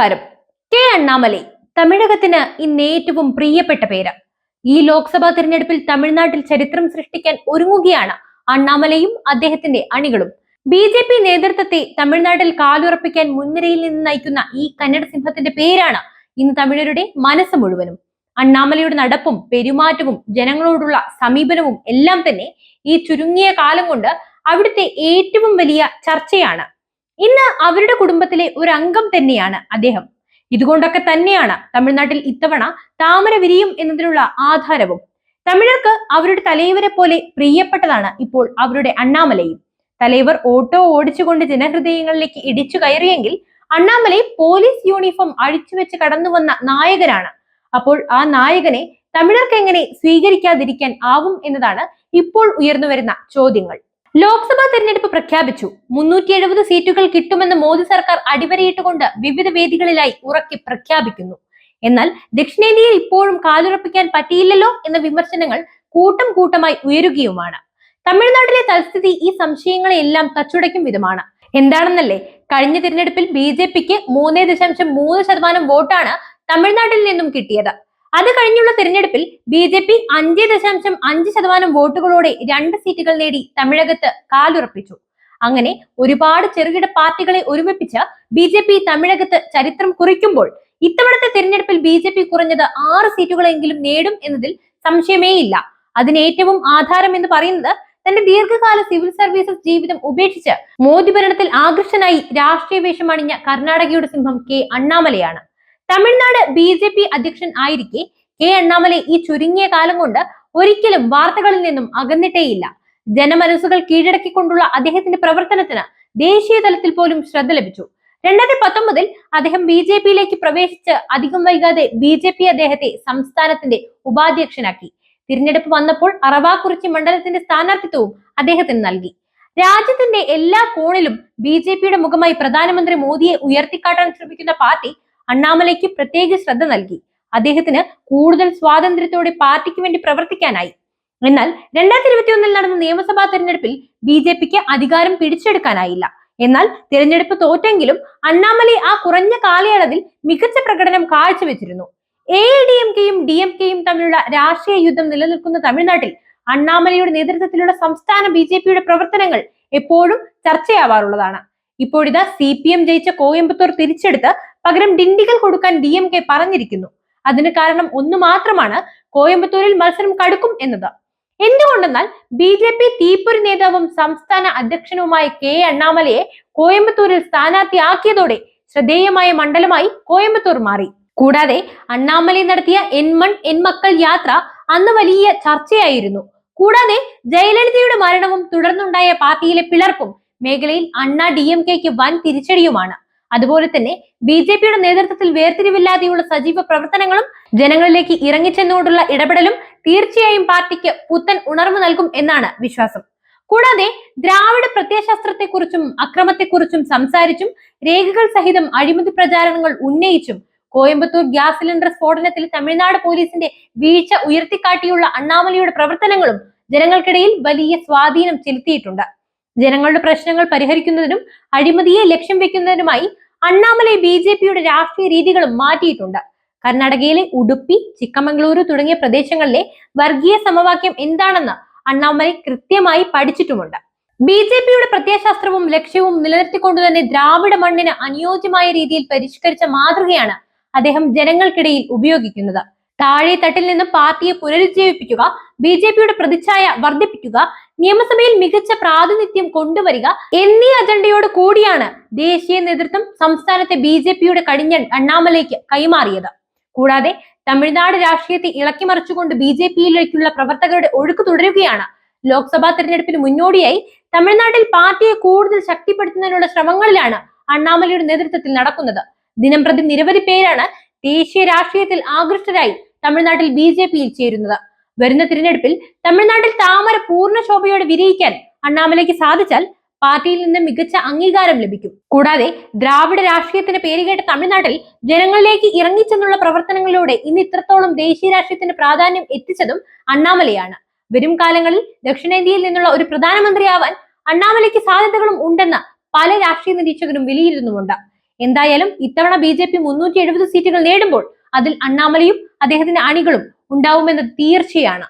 നമസ്കാരം. കെ അണ്ണാമലൈ തമിഴകത്തിന് ഇന്ന് ഏറ്റവും പ്രിയപ്പെട്ട പേര്. ഈ ലോക്സഭാ തിരഞ്ഞെടുപ്പിൽ തമിഴ്നാട്ടിൽ ചരിത്രം സൃഷ്ടിക്കാൻ ഒരുങ്ങുകയാണ് അണ്ണാമലയും അദ്ദേഹത്തിന്റെ അണികളും. ബി ജെ പി നേതൃത്വത്തെ തമിഴ്നാട്ടിൽ കാലുറപ്പിക്കാൻ മുൻനിരയിൽ നിന്ന് നയിക്കുന്ന ഈ കന്നഡ സിംഹത്തിന്റെ പേരാണ് ഇന്ന് തമിഴരുടെ മനസ്സ് മുഴുവനും. അണ്ണാമലയുടെ നടപ്പും പെരുമാറ്റവും ജനങ്ങളോടുള്ള സമീപനവും എല്ലാം തന്നെ ഈ ചുരുങ്ങിയ കാലം കൊണ്ട് അവിടുത്തെ ഏറ്റവും വലിയ ചർച്ചയാണ് ഇന്ന് അവരുടെ കുടുംബത്തിലെ ഒരു അംഗം തന്നെയാണ് അദ്ദേഹം. ഇതുകൊണ്ടൊക്കെ തന്നെയാണ് തമിഴ്നാട്ടിൽ ഇത്തവണ താമര വിരിയും എന്നതിനുള്ള ആധാരവും. തമിഴർക്ക് അവരുടെ തലൈവരെ പോലെ പ്രിയപ്പെട്ടതാണ് ഇപ്പോൾ അവരുടെ അണ്ണാമലയും. തലൈവർ ഓട്ടോ ഓടിച്ചുകൊണ്ട് ജനഹൃദയങ്ങളിലേക്ക് ഇടിച്ചു കയറിയെങ്കിൽ അണ്ണാമലൈ പോലീസ് യൂണിഫോം അഴിച്ചുവെച്ച് കടന്നു വന്ന നായകനാണ്. അപ്പോൾ ആ നായകനെ തമിഴർക്ക് എങ്ങനെ സ്വീകരിക്കാതിരിക്കാൻ ആവും എന്നതാണ് ഇപ്പോൾ ഉയർന്നു വരുന്ന ചോദ്യങ്ങൾ. ലോക്സഭാ തെരഞ്ഞെടുപ്പ് പ്രഖ്യാപിച്ചു. മുന്നൂറ്റി എഴുപത് സീറ്റുകൾ കിട്ടുമെന്ന് മോദി സർക്കാർ അടിവരയിട്ടുകൊണ്ട് വിവിധ വേദികളിലായി ഉറക്കി പ്രഖ്യാപിക്കുന്നു. എന്നാൽ ദക്ഷിണേന്ത്യയിൽ ഇപ്പോഴും കാലുറപ്പിക്കാൻ പറ്റിയില്ലല്ലോ എന്ന വിമർശനങ്ങൾ കൂട്ടം കൂട്ടമായി ഉയരുകയുമാണ്. തമിഴ്നാട്ടിലെ തൽസ്ഥിതി ഈ സംശയങ്ങളെല്ലാം തച്ചുടയ്ക്കും വിധമാണ്. എന്താണെന്നല്ലേ? കഴിഞ്ഞ തിരഞ്ഞെടുപ്പിൽ ബി ജെ പിക്ക് മൂന്ന് ദശാംശം മൂന്ന് ശതമാനം വോട്ടാണ് തമിഴ്നാട്ടിൽ നിന്നും കിട്ടിയത്. അത് കഴിഞ്ഞുള്ള തിരഞ്ഞെടുപ്പിൽ ബി ജെ പി അഞ്ച് ദശാംശം അഞ്ച് ശതമാനം വോട്ടുകളോടെ രണ്ട് സീറ്റുകൾ നേടി തമിഴകത്ത് കാലുറപ്പിച്ചു. അങ്ങനെ ഒരുപാട് ചെറുകിട പാർട്ടികളെ ഒരുമിപ്പിച്ച ബി ജെ പി തമിഴകത്ത് ചരിത്രം കുറിക്കുമ്പോൾ ഇത്തവണത്തെ തിരഞ്ഞെടുപ്പിൽ ബി ജെ പി കുറഞ്ഞത് ആറ് സീറ്റുകളെങ്കിലും നേടും എന്നതിൽ സംശയമേയില്ല. അതിന് ഏറ്റവും ആധാരം എന്ന് പറയുന്നത് തന്റെ ദീർഘകാല സിവിൽ സർവീസസ് ജീവിതം ഉപേക്ഷിച്ച് മോദി ഭരണത്തിൽ ആകൃഷ്ടനായി രാഷ്ട്രീയ വേഷം അണിഞ്ഞ കർണാടകയുടെ സിംഹം കെ അണ്ണാമലയാണ്. തമിഴ്നാട് ബി ജെ പി അധ്യക്ഷൻ ആയിരിക്കെ കെ അണ്ണാമലൈ ഈ ചുരുങ്ങിയ കാലം കൊണ്ട് ഒരിക്കലും വാർത്തകളിൽ നിന്നും അകന്നിട്ടേയില്ല. ജനമനസ്സുകൾ കീഴടക്കിക്കൊണ്ടുള്ള അദ്ദേഹത്തിന്റെ പ്രവർത്തനത്തിന് ദേശീയ തലത്തിൽ പോലും ശ്രദ്ധ ലഭിച്ചു. രണ്ടായിരത്തി പത്തൊമ്പതിൽ അദ്ദേഹം ബി ജെ പിയിലേക്ക് പ്രവേശിച്ച് അധികം വൈകാതെ ബി ജെ പി അദ്ദേഹത്തെ സംസ്ഥാനത്തിന്റെ ഉപാധ്യക്ഷനാക്കി. തിരഞ്ഞെടുപ്പ് വന്നപ്പോൾ അറവാക്കുറിച്ചി മണ്ഡലത്തിന്റെ സ്ഥാനാർത്ഥിത്വവും അദ്ദേഹത്തിന് നൽകി. രാജ്യത്തിന്റെ എല്ലാ കോണിലും ബി ജെ പിയുടെ മുഖമായി പ്രധാനമന്ത്രി മോദിയെ ഉയർത്തിക്കാട്ടാൻ ശ്രമിക്കുന്ന പാർട്ടി അണ്ണാമലയ്ക്ക് പ്രത്യേക ശ്രദ്ധ നൽകി. അദ്ദേഹത്തിന് കൂടുതൽ സ്വാതന്ത്ര്യത്തോടെ പാർട്ടിക്ക് വേണ്ടി പ്രവർത്തിക്കാനായി. എന്നാൽ രണ്ടായിരത്തി ഇരുപത്തി ഒന്നിൽ നടന്ന നിയമസഭാ തെരഞ്ഞെടുപ്പിൽ ബി ജെ പിക്ക് അധികാരം പിടിച്ചെടുക്കാനായില്ല. എന്നാൽ തിരഞ്ഞെടുപ്പ് തോറ്റെങ്കിലും അണ്ണാമലൈ ആ കുറഞ്ഞ കാലയളവിൽ മികച്ച പ്രകടനം കാഴ്ചവെച്ചിരുന്നു. എ ഡി എം കെയും ഡി എം കെയും തമ്മിലുള്ള രാഷ്ട്രീയ യുദ്ധം നിലനിൽക്കുന്ന തമിഴ്നാട്ടിൽ അണ്ണാമലയുടെ നേതൃത്വത്തിലുള്ള സംസ്ഥാന ബി പ്രവർത്തനങ്ങൾ എപ്പോഴും ചർച്ചയാവാറുള്ളതാണ്. ഇപ്പോഴിതാ സി പി എം ജയിച്ച കോയമ്പത്തൂർ തിരിച്ചെടുത്ത് പകരം ഡിണ്ടികൾ കൊടുക്കാൻ ഡി എം കെ പറഞ്ഞിരിക്കുന്നു. അതിന് കാരണം ഒന്നു മാത്രമാണ് കോയമ്പത്തൂരിൽ മത്സരം കടുക്കും എന്നത്. എന്തുകൊണ്ടെന്നാൽ ബി ജെ പി തീപ്പൊരി നേതാവും സംസ്ഥാന അധ്യക്ഷനുമായ കെ അണ്ണാമലയെ കോയമ്പത്തൂരിൽ സ്ഥാനാർത്ഥിയാക്കിയതോടെ ശ്രദ്ധേയമായ മണ്ഡലമായി കോയമ്പത്തൂർ മാറി. കൂടാതെ അണ്ണാമലൈ നടത്തിയ എൻമൺ എൻമക്കൾ യാത്ര അന്ന് വലിയ ചർച്ചയായിരുന്നു. കൂടാതെ ജയലളിതയുടെ മരണവും തുടർന്നുണ്ടായ പാർട്ടിയിലെ പിളർപ്പും മേഖലയിൽ അണ്ണാ ഡി എം കെക്ക് വൻ തിരിച്ചടിയുമാണ്. അതുപോലെ തന്നെ ബി ജെ പിയുടെ നേതൃത്വത്തിൽ വേർതിരിവില്ലാതെയുള്ള സജീവ പ്രവർത്തനങ്ങളും ജനങ്ങളിലേക്ക് ഇറങ്ങിച്ചെന്നുകൊണ്ടുള്ള ഇടപെടലും തീർച്ചയായും പാർട്ടിക്ക് പുത്തൻ ഉണർവ് നൽകും എന്നാണ് വിശ്വാസം. കൂടാതെ ദ്രാവിഡ പ്രത്യയശാസ്ത്രത്തെക്കുറിച്ചും അക്രമത്തെക്കുറിച്ചും സംസാരിച്ചും രേഖകൾ സഹിതം അഴിമതി പ്രചാരണങ്ങൾ ഉന്നയിച്ചും കോയമ്പത്തൂർ ഗ്യാസ് സിലിണ്ടർ സ്ഫോടനത്തിൽ തമിഴ്നാട് പോലീസിന്റെ വീഴ്ച ഉയർത്തിക്കാട്ടിയുള്ള അണ്ണാമലയുടെ പ്രവർത്തനങ്ങളും ജനങ്ങൾക്കിടയിൽ വലിയ സ്വാധീനം ചെലുത്തിയിട്ടുണ്ട്. ജനങ്ങളുടെ പ്രശ്നങ്ങൾ പരിഹരിക്കുന്നതിനും അഴിമതിയെ ലക്ഷ്യം വെക്കുന്നതിനുമായി അണ്ണാമലൈ ബി ജെ പിയുടെ രാഷ്ട്രീയ രീതികളും മാറ്റിയിട്ടുണ്ട്. കർണാടകയിലെ ഉടുപ്പി ചിക്കമംഗളൂരു തുടങ്ങിയ പ്രദേശങ്ങളിലെ വർഗീയ സമവാക്യം എന്താണെന്ന് അണ്ണാമലൈ കൃത്യമായി പഠിച്ചിട്ടുമുണ്ട്. ബി ജെ പിയുടെ പ്രത്യയശാസ്ത്രവും ലക്ഷ്യവും നിലനിർത്തിക്കൊണ്ട് തന്നെ ദ്രാവിഡ മണ്ണിന് അനുയോജ്യമായ രീതിയിൽ പരിഷ്കരിച്ച മാതൃകയാണ് അദ്ദേഹം ജനങ്ങൾക്കിടയിൽ ഉപയോഗിക്കുന്നത്. താഴെ തട്ടിൽ നിന്ന് പാർട്ടിയെ പുനരുജ്ജീവിപ്പിക്കുക ബി ജെ പിയുടെ പ്രതിച്ഛായ വർദ്ധിപ്പിക്കുക നിയമസഭയിൽ മികച്ച പ്രാതിനിധ്യം കൊണ്ടുവരിക എന്നീ അജണ്ടയോട് കൂടിയാണ് ദേശീയ നേതൃത്വം സംസ്ഥാനത്തെ ബി ജെ പിയുടെ കടിഞ്ഞൻ അണ്ണാമലയ്ക്ക് കൈമാറിയത്. കൂടാതെ തമിഴ്നാട് രാഷ്ട്രീയത്തെ ഇളക്കിമറിച്ചുകൊണ്ട് ബി ജെ പിയിലേക്കുള്ള പ്രവർത്തകരുടെ ഒഴുക്ക് തുടരുകയാണ്. ലോക്സഭാ തെരഞ്ഞെടുപ്പിന് മുന്നോടിയായി തമിഴ്നാട്ടിൽ പാർട്ടിയെ കൂടുതൽ ശക്തിപ്പെടുത്തുന്നതിനുള്ള ശ്രമങ്ങളിലാണ് അണ്ണാമലയുടെ നേതൃത്വത്തിൽ നടക്കുന്നത്. ദിനംപ്രതി നിരവധി പേരാണ് ദേശീയ രാഷ്ട്രീയത്തിൽ ആകൃഷ്ടരായി തമിഴ്നാട്ടിൽ ബി ജെ പിയിൽ ചേരുന്നത്. വരുന്ന തിരഞ്ഞെടുപ്പിൽ തമിഴ്നാട്ടിൽ താമര പൂർണ ശോഭയോടെ വിരിയിക്കാൻ അണ്ണാമലയ്ക്ക് സാധിച്ചാൽ പാർട്ടിയിൽ നിന്ന് മികച്ച അംഗീകാരം ലഭിക്കും. കൂടാതെ ദ്രാവിഡ രാഷ്ട്രീയത്തിന് പേരുകേട്ട തമിഴ്നാട്ടിൽ ജനങ്ങളിലേക്ക് ഇറങ്ങിച്ചെന്നുള്ള പ്രവർത്തനങ്ങളിലൂടെ ഇന്ന് ഇത്രത്തോളം ദേശീയ രാഷ്ട്രീയത്തിന് പ്രാധാന്യം എത്തിച്ചതും അണ്ണാമലയാണ്. വരും കാലങ്ങളിൽ ദക്ഷിണേന്ത്യയിൽ നിന്നുള്ള ഒരു പ്രധാനമന്ത്രിയാവാൻ അണ്ണാമലയ്ക്ക് സാധ്യതകളും ഉണ്ടെന്ന് പല രാഷ്ട്രീയ നിരീക്ഷകരും വിലയിരുത്തുന്നുമുണ്ട്. എന്തായാലും ഇത്തവണ ബി ജെ പി മുന്നൂറ്റി എഴുപത് സീറ്റുകൾ നേടുമ്പോൾ അതിൽ അണ്ണാമലയും അദ്ദേഹത്തിന്റെ അണികളും ഉണ്ടാവുമെന്നത് തീർച്ചയാണ്.